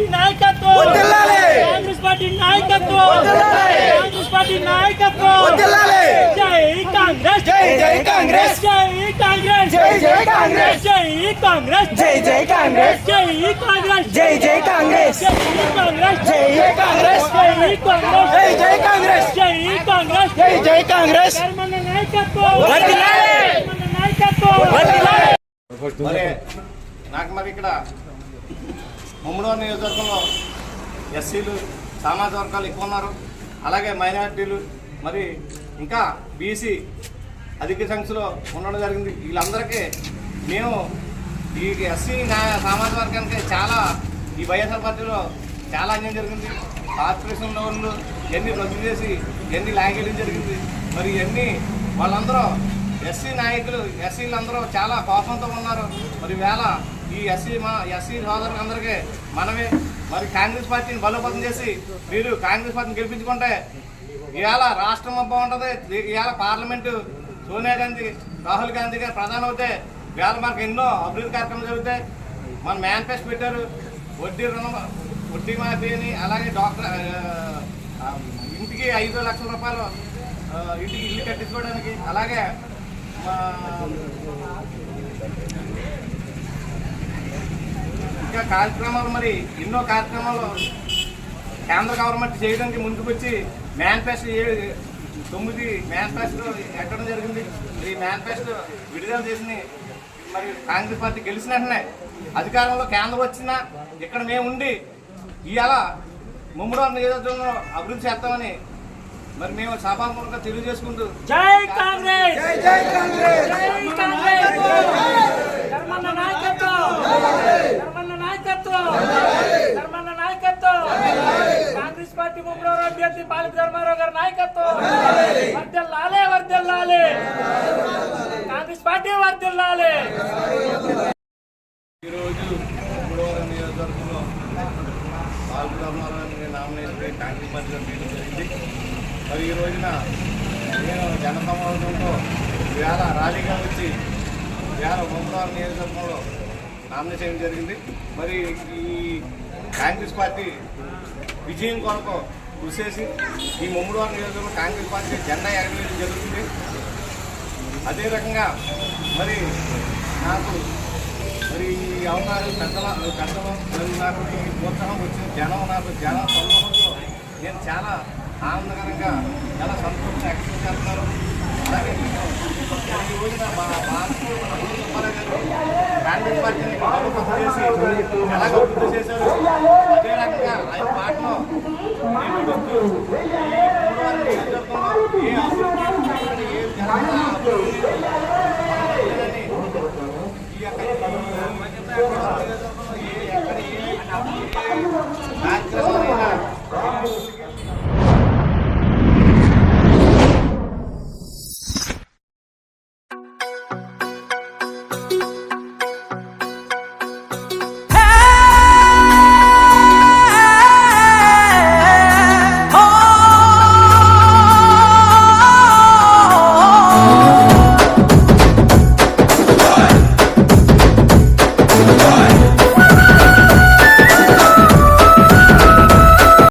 Party నాయకత్వం. Congress party నాయకత్వం. Congress party నాయకత్వం. జై కాంగ్రెస్ జై జై కాంగ్రెస్ జై కాంగ్రెస్ జై జై కాంగ్రెస్ జై కాంగ్రెస్ జై జై కాంగ్రెస్ జై కాంగ్రెస్ జై జై కాంగ్రెస్ జై కాంగ్రెస్ జై కాంగ్రెస్ జై కాంగ్రెస్ జై జై కాంగ్రెస్ జై కాంగ్రెస్ జై జై కాంగ్రెస్ నాయకత్వం నాకు మరి ఇక్కడ ముమ్మడో నియోజకవర్గంలో ఎస్సీలు సామాజిక వర్గాలు ఎక్కువ ఉన్నారు. అలాగే మైనారిటీలు మరి ఇంకా బీసీ అధిక సంఖ్యలో ఉండడం జరిగింది. వీళ్ళందరికీ మేము ఈ ఎస్సీ నా- సామాజిక వర్గానికి చాలా ఈ వైఎస్ఆర్ పార్టీలో చాలా అన్యాయం జరిగింది. కార్పొరేషన్ లోన్లు ఎన్ని రద్దు చేసి ఎన్ని లాగేయడం జరిగింది. మరి ఇవన్నీ వాళ్ళందరూ ఎస్సీ నాయకులు ఎస్సీలు అందరూ చాలా కోపంతో ఉన్నారు. మరి వేళ ఈ ఎస్సీ మా ఎస్సీ సోదరులందరికీ మనమే మరి కాంగ్రెస్ పార్టీని బలోపేతం చేసి మీరు కాంగ్రెస్ పార్టీని గెలిపించుకుంటే ఇవాళ రాష్ట్రం బాగుంటుంది ఇవాళ పార్లమెంటు సోనియా గాంధీ రాహుల్ గాంధీ గారు ప్రధాని అవుతే ఇవాళ మనకు ఎన్నో అభివృద్ధి కార్యక్రమాలు జరుగుతాయి. మన మేనిఫెస్టో పెట్టారు. వడ్డీ రుణం వడ్డీ మాఫీ అని అలాగే డాక్టర్ ఇంటికి ఐదు లక్షల రూపాయలు ఇంటికి ఇల్లు కట్టించుకోవడానికి అలాగే కార్యక్రమాలు మరి ఎన్నో కార్యక్రమాలు కేంద్ర గవర్నమెంట్ చేయడానికి ముందుకు వచ్చి మేనిఫెస్టో ఏ- తొమ్మిది మేనిఫెస్టో ఎక్కడం జరిగింది. ఈ మేనిఫెస్టో విడుదల చేసి మరి కాంగ్రెస్ పార్టీ గెలిచిన వెంటనే అధికారంలో కేంద్రం వచ్చినా ఇక్కడ మేము ఉండి ఇవాళ ముమ్మడి నియోజకవర్గంలో అభివృద్ధి చేస్తామని మరి మేము సభాముఖంగా తెలియజేసుకుంటూ జై కాంగ్రెస్! జై జై కాంగ్రెస్ జై కాంగ్రెస్ ధర్మన్న నాయకత్వం ధర్మన్న నాయకత్వం ధర్మన్న నాయకత్వం కాంగ్రెస్ పార్టీ ముగ్గురు అభ్యర్థి బాలిక ధర్మారావు గారి నాయకత్వం. వర్దెల్లాలే వర్దెల్లాలే కాంగ్రెస్ పార్టీ వర్దెల్లాలే ఈరోజు మూడవరం నియోజకవర్గంలో ధర్మారావు నామినేషన్ కాంగ్రెస్ పార్టీ చేయడం జరిగింది. మరి ఈ రోజున నేను జన సమావేశంతో వేళ ర్యాలీగా వచ్చి వేళ మూడవరం నియోజకవర్గంలో నామినేషన్ చేయడం జరిగింది. మరి ఈ కాంగ్రెస్ పార్టీ విజయం కొరకు కృషి చేసి ఈ ముమ్మడివారం నియోజకవర్గంలో కాంగ్రెస్ పార్టీ జెండా ఎగరవేయడం జరుగుతుంది. అదే రకంగా మరి నాకు మరి ఈ అవకాశం పెద్దల పెద్దలు మరి నాకు ఈ ప్రోత్సాహం వచ్చిన జనం నాకు జనం సమూహంతో నేను చాలా ఆనందకరంగా చాలా సంతోషంగా ఎక్స్ప్రెస్ చేస్తున్నారు. అలాగే ఈ రోజున మా కాంగ్రెస్ పార్టీని బలోపేతం చేసి ఎలాగ అభివృద్ధి చేశారు అదే రకంగా ఆయన పాటలో ఎక్కడ ఏ